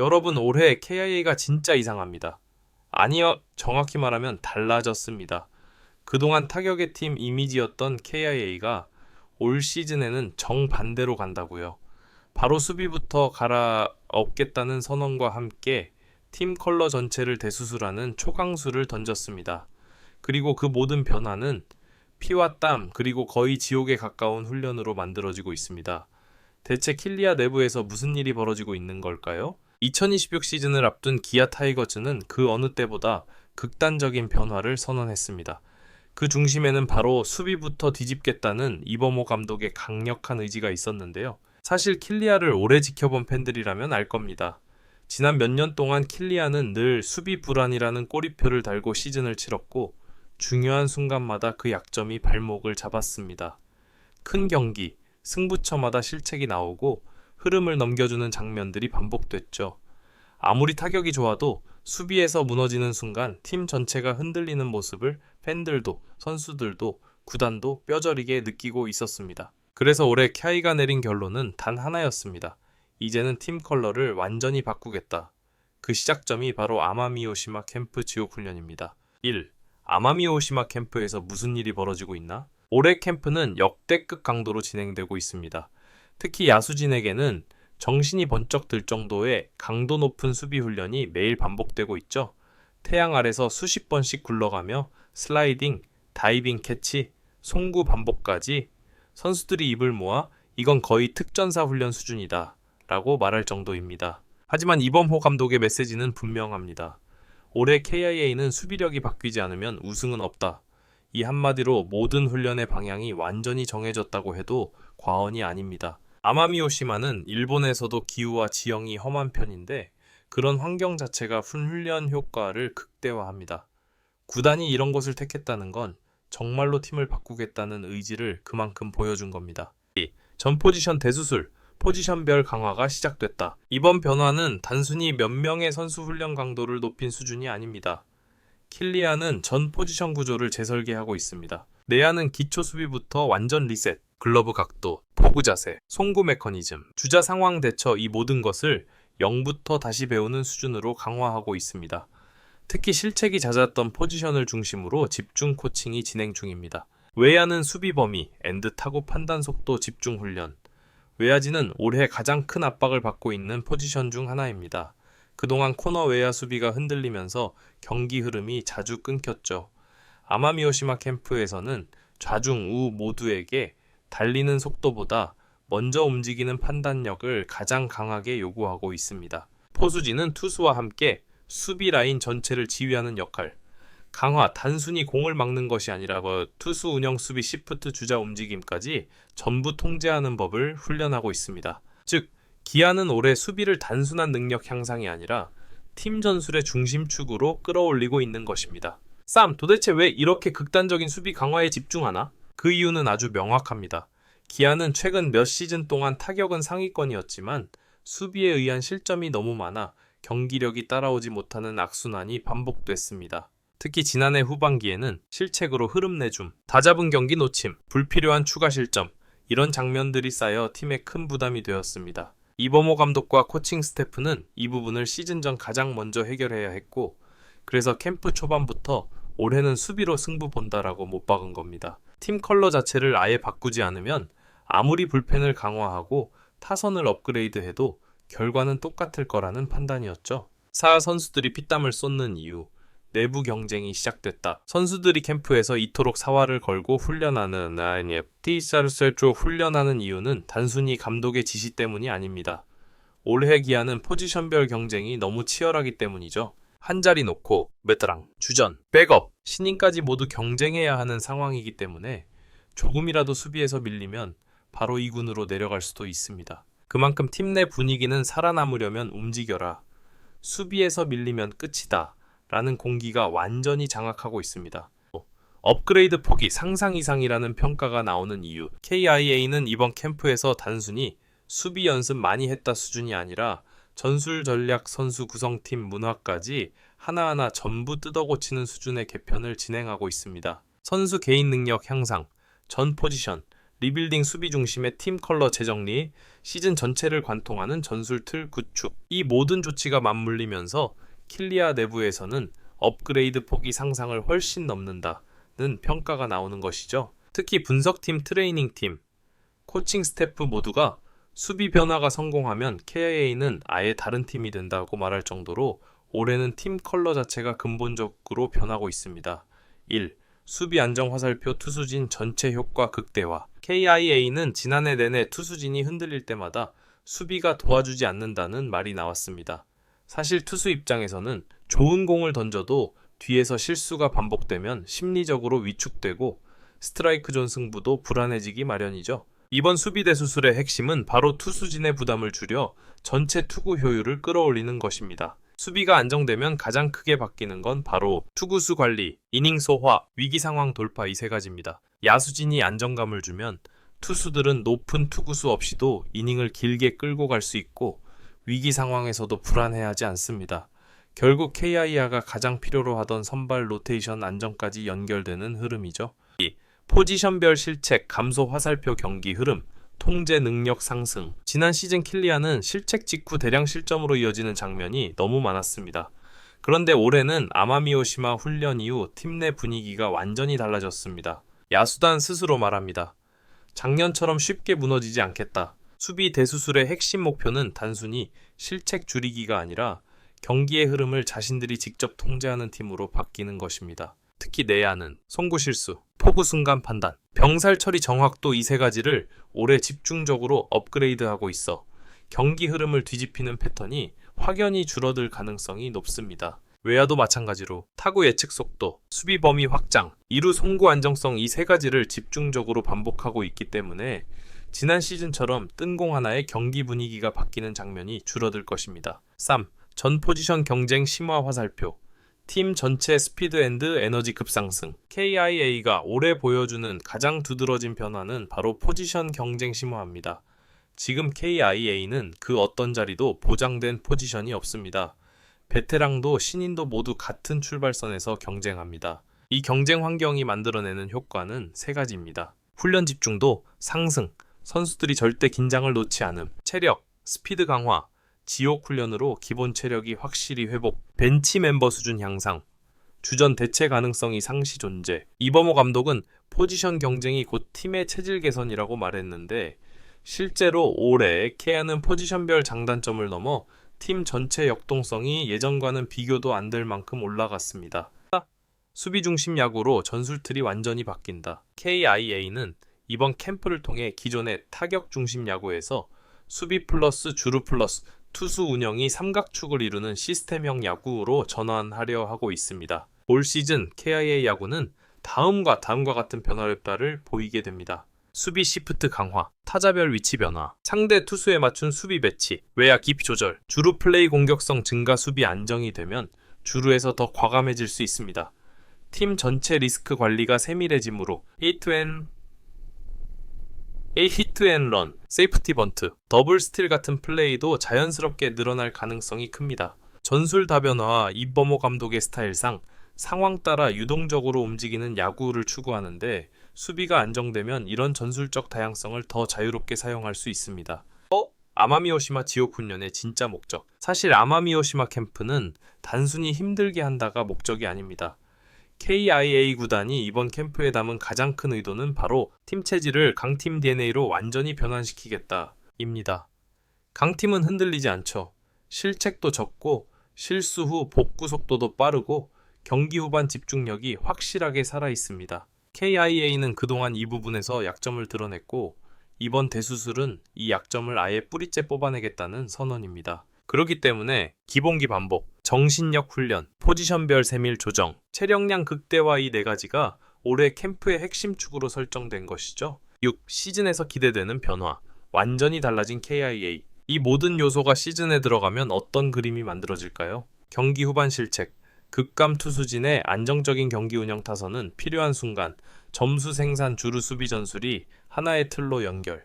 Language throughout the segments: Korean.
여러분 올해 KIA가 진짜 이상합니다. 아니요, 정확히 말하면 달라졌습니다. 그동안 타격의 팀 이미지였던 KIA가 올 시즌에는 정반대로 간다고요. 바로 수비부터 갈아엎겠다는 선언과 함께 팀 컬러 전체를 대수술하는 초강수를 던졌습니다. 그리고 그 모든 변화는 피와 땀 그리고 거의 지옥에 가까운 훈련으로 만들어지고 있습니다. 대체 킬리아 내부에서 무슨 일이 벌어지고 있는 걸까요? 2026 시즌을 앞둔 기아 타이거즈는 그 어느 때보다 극단적인 변화를 선언했습니다. 그 중심에는 바로 수비부터 뒤집겠다는 이범호 감독의 강력한 의지가 있었는데요. 사실 킬리아를 오래 지켜본 팬들이라면 알 겁니다. 지난 몇 년 동안 킬리아는 늘 수비 불안이라는 꼬리표를 달고 시즌을 치렀고 중요한 순간마다 그 약점이 발목을 잡았습니다. 큰 경기, 승부처마다 실책이 나오고 흐름을 넘겨주는 장면들이 반복됐죠. 아무리 타격이 좋아도 수비에서 무너지는 순간 팀 전체가 흔들리는 모습을 팬들도 선수들도 구단도 뼈저리게 느끼고 있었습니다. 그래서 올해 캬이가 내린 결론은 단 하나였습니다. 이제는 팀 컬러를 완전히 바꾸겠다. 그 시작점이 바로 아마미오시마 캠프 지옥 훈련입니다. 1. 아마미오시마 캠프에서 무슨 일이 벌어지고 있나? 올해 캠프는 역대급 강도로 진행되고 있습니다. 특히 야수진에게는 정신이 번쩍 들 정도의 강도 높은 수비 훈련이 매일 반복되고 있죠. 태양 아래서 수십 번씩 굴러가며 슬라이딩, 다이빙 캐치, 송구 반복까지 선수들이 입을 모아 이건 거의 특전사 훈련 수준이다 라고 말할 정도입니다. 하지만 이범호 감독의 메시지는 분명합니다. 올해 KIA는 수비력이 바뀌지 않으면 우승은 없다. 이 한마디로 모든 훈련의 방향이 완전히 정해졌다고 해도 과언이 아닙니다. 아마미오시마는 일본에서도 기후와 지형이 험한 편인데 그런 환경 자체가 훈련 효과를 극대화합니다. 구단이 이런 곳을 택했다는 건 정말로 팀을 바꾸겠다는 의지를 그만큼 보여준 겁니다. 전 포지션 대수술, 포지션별 강화가 시작됐다. 이번 변화는 단순히 몇 명의 선수 훈련 강도를 높인 수준이 아닙니다. 킬리아는 전 포지션 구조를 재설계하고 있습니다. 내야는 기초 수비부터 완전 리셋, 글러브 각도, 포구 자세, 송구 메커니즘, 주자 상황 대처 이 모든 것을 0부터 다시 배우는 수준으로 강화하고 있습니다. 특히 실책이 잦았던 포지션을 중심으로 집중 코칭이 진행 중입니다. 외야는 수비 범위, 엔드 타고 판단 속도 집중 훈련. 외야지는 올해 가장 큰 압박을 받고 있는 포지션 중 하나입니다. 그동안 코너 외야 수비가 흔들리면서 경기 흐름이 자주 끊겼죠. 아마미오시마 캠프에서는 좌중 우 모두에게 달리는 속도보다 먼저 움직이는 판단력을 가장 강하게 요구하고 있습니다. 포수진은 투수와 함께 수비 라인 전체를 지휘하는 역할. 강화, 단순히 공을 막는 것이 아니라 뭐 투수 운영 수비 시프트 주자 움직임까지 전부 통제하는 법을 훈련하고 있습니다. 즉, 기아는 올해 수비를 단순한 능력 향상이 아니라 팀 전술의 중심축으로 끌어올리고 있는 것입니다. 쌈, 도대체 왜 이렇게 극단적인 수비 강화에 집중하나? 그 이유는 아주 명확합니다. 기아는 최근 몇 시즌 동안 타격은 상위권이었지만 수비에 의한 실점이 너무 많아 경기력이 따라오지 못하는 악순환이 반복됐습니다. 특히 지난해 후반기에는 실책으로 흐름 내줌, 다 잡은 경기 놓침, 불필요한 추가 실점, 이런 장면들이 쌓여 팀에 큰 부담이 되었습니다. 이범호 감독과 코칭 스태프는 이 부분을 시즌 전 가장 먼저 해결해야 했고, 그래서 캠프 초반부터 올해는 수비로 승부 본다라고 못 박은 겁니다. 팀 컬러 자체를 아예 바꾸지 않으면 아무리 불펜을 강화하고 타선을 업그레이드해도 결과는 똑같을 거라는 판단이었죠. 사 선수들이 피땀을 쏟는 이유, 내부 경쟁이 시작됐다. 선수들이 캠프에서 이토록 사활을 걸고 훈련하는 아니 티사르셀조 훈련하는 이유는 단순히 감독의 지시 때문이 아닙니다. 올해 기아는 포지션별 경쟁이 너무 치열하기 때문이죠. 한 자리 놓고 메트랑, 주전, 백업, 신인까지 모두 경쟁해야 하는 상황이기 때문에 조금이라도 수비에서 밀리면 바로 2군으로 내려갈 수도 있습니다. 그만큼 팀 내 분위기는 살아남으려면 움직여라. 수비에서 밀리면 끝이다. 라는 공기가 완전히 장악하고 있습니다. 업그레이드 폭이 상상 이상이라는 평가가 나오는 이유. KIA는 이번 캠프에서 단순히 수비 연습 많이 했다 수준이 아니라 전술 전략 선수 구성팀 문화까지 하나하나 전부 뜯어고치는 수준의 개편을 진행하고 있습니다. 선수 개인 능력 향상, 전 포지션, 리빌딩 수비 중심의 팀 컬러 재정리, 시즌 전체를 관통하는 전술 틀 구축. 이 모든 조치가 맞물리면서 킬리아 내부에서는 업그레이드 폭이 상상을 훨씬 넘는다는 평가가 나오는 것이죠. 특히 분석팀, 트레이닝팀, 코칭 스태프 모두가 수비 변화가 성공하면 KIA는 아예 다른 팀이 된다고 말할 정도로 올해는 팀 컬러 자체가 근본적으로 변하고 있습니다. 1. 수비 안정 화살표 투수진 전체 효과 극대화. KIA는 지난해 내내 투수진이 흔들릴 때마다 수비가 도와주지 않는다는 말이 나왔습니다. 사실 투수 입장에서는 좋은 공을 던져도 뒤에서 실수가 반복되면 심리적으로 위축되고 스트라이크 존 승부도 불안해지기 마련이죠. 이번 수비 대 수술의 핵심은 바로 투수진의 부담을 줄여 전체 투구 효율을 끌어올리는 것입니다. 수비가 안정되면 가장 크게 바뀌는 건 바로 투구수 관리, 이닝 소화, 위기 상황 돌파 이 세 가지입니다. 야수진이 안정감을 주면 투수들은 높은 투구수 없이도 이닝을 길게 끌고 갈 수 있고 위기 상황에서도 불안해하지 않습니다. 결국 KIA가 가장 필요로 하던 선발 로테이션 안정까지 연결되는 흐름이죠. 2. 포지션별 실책 감소 화살표 경기 흐름 통제 능력 상승. 지난 시즌 킬리아는 실책 직후 대량 실점으로 이어지는 장면이 너무 많았습니다. 그런데 올해는 아마미오시마 훈련 이후 팀 내 분위기가 완전히 달라졌습니다. 야수단 스스로 말합니다. 작년처럼 쉽게 무너지지 않겠다. 수비 대수술의 핵심 목표는 단순히 실책 줄이기가 아니라 경기의 흐름을 자신들이 직접 통제하는 팀으로 바뀌는 것입니다. 특히 내야는 송구 실수, 포구 순간 판단, 병살 처리 정확도 이 세 가지를 올해 집중적으로 업그레이드하고 있어 경기 흐름을 뒤집히는 패턴이 확연히 줄어들 가능성이 높습니다. 외야도 마찬가지로 타구 예측 속도, 수비 범위 확장, 이루 송구 안정성 이 세 가지를 집중적으로 반복하고 있기 때문에 지난 시즌처럼 뜬공 하나의 경기 분위기가 바뀌는 장면이 줄어들 것입니다. 3. 전 포지션 경쟁 심화 화살표 팀 전체 스피드 앤드 에너지 급상승. KIA가 올해 보여주는 가장 두드러진 변화는 바로 포지션 경쟁 심화입니다. 지금 KIA는 그 어떤 자리도 보장된 포지션이 없습니다. 베테랑도 신인도 모두 같은 출발선에서 경쟁합니다. 이 경쟁 환경이 만들어내는 효과는 세 가지입니다. 훈련 집중도 상승, 선수들이 절대 긴장을 놓지 않음, 체력, 스피드 강화, 지옥 훈련으로 기본 체력이 확실히 회복, 벤치 멤버 수준 향상, 주전 대체 가능성이 상시 존재. 이범호 감독은 포지션 경쟁이 곧 팀의 체질 개선이라고 말했는데 실제로 올해 케아는 포지션별 장단점을 넘어 팀 전체 역동성이 예전과는 비교도 안 될 만큼 올라갔습니다. 수비 중심 야구로 전술틀이 완전히 바뀐다. KIA는 이번 캠프를 통해 기존의 타격 중심 야구에서 수비 플러스 주루 플러스 투수 운영이 삼각축을 이루는 시스템형 야구로 전환하려 하고 있습니다. 올 시즌 KIA 야구는 다음과 다음과 같은 변화를 보이게 됩니다. 수비 시프트 강화, 타자별 위치 변화, 상대 투수에 맞춘 수비 배치, 외야 깊이 조절, 주루 플레이 공격성 증가 수비 안정이 되면 주루에서 더 과감해질 수 있습니다. 팀 전체 리스크 관리가 세밀해지므로 히트앤 히트앤런, 세이프티 번트, 더블 스틸 같은 플레이도 자연스럽게 늘어날 가능성이 큽니다. 전술 다변화와 이범호 감독의 스타일상 상황 따라 유동적으로 움직이는 야구를 추구하는데 수비가 안정되면 이런 전술적 다양성을 더 자유롭게 사용할 수 있습니다. 어? 아마미오시마 훈련의 진짜 목적. 사실 아마미오시마 캠프는 단순히 힘들게 한다가 목적이 아닙니다. KIA 구단이 이번 캠프에 담은 가장 큰 의도는 바로 팀 체질을 강팀 DNA로 완전히 변환시키겠다 입니다. 강팀은 흔들리지 않죠. 실책도 적고 실수 후 복구 속도도 빠르고 경기 후반 집중력이 확실하게 살아 있습니다. KIA는 그동안 이 부분에서 약점을 드러냈고 이번 대수술은 이 약점을 아예 뿌리째 뽑아내겠다는 선언입니다. 그렇기 때문에 기본기 반복, 정신력 훈련, 포지션별 세밀 조정, 체력량 극대화 이 네 가지가 올해 캠프의 핵심 축으로 설정된 것이죠. 6. 시즌에서 기대되는 변화. 완전히 달라진 KIA. 이 모든 요소가 시즌에 들어가면 어떤 그림이 만들어질까요? 경기 후반 실책, 극감 투수진의 안정적인 경기 운영 타선은 필요한 순간 점수 생산 주루 수비 전술이 하나의 틀로 연결.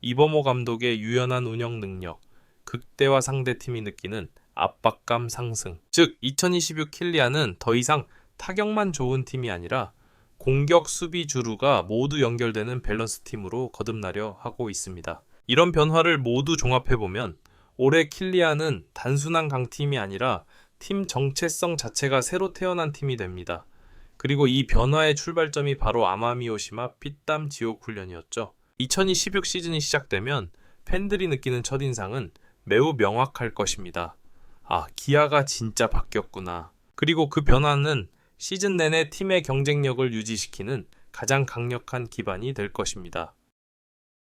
이범호 감독의 유연한 운영 능력, 극대화 상대팀이 느끼는 압박감 상승. 즉, 2026 킬리아는 더 이상 타격만 좋은 팀이 아니라 공격 수비 주루가 모두 연결되는 밸런스 팀으로 거듭나려 하고 있습니다. 이런 변화를 모두 종합해 보면 올해 킬리안은 단순한 강팀이 아니라 팀 정체성 자체가 새로 태어난 팀이 됩니다. 그리고 이 변화의 출발점이 바로 아마미오시마 피땀 지옥 훈련이었죠. 2016 시즌이 시작되면 팬들이 느끼는 첫인상은 매우 명확할 것입니다. 아, 기아가 진짜 바뀌었구나. 그리고 그 변화는 시즌 내내 팀의 경쟁력을 유지시키는 가장 강력한 기반이 될 것입니다.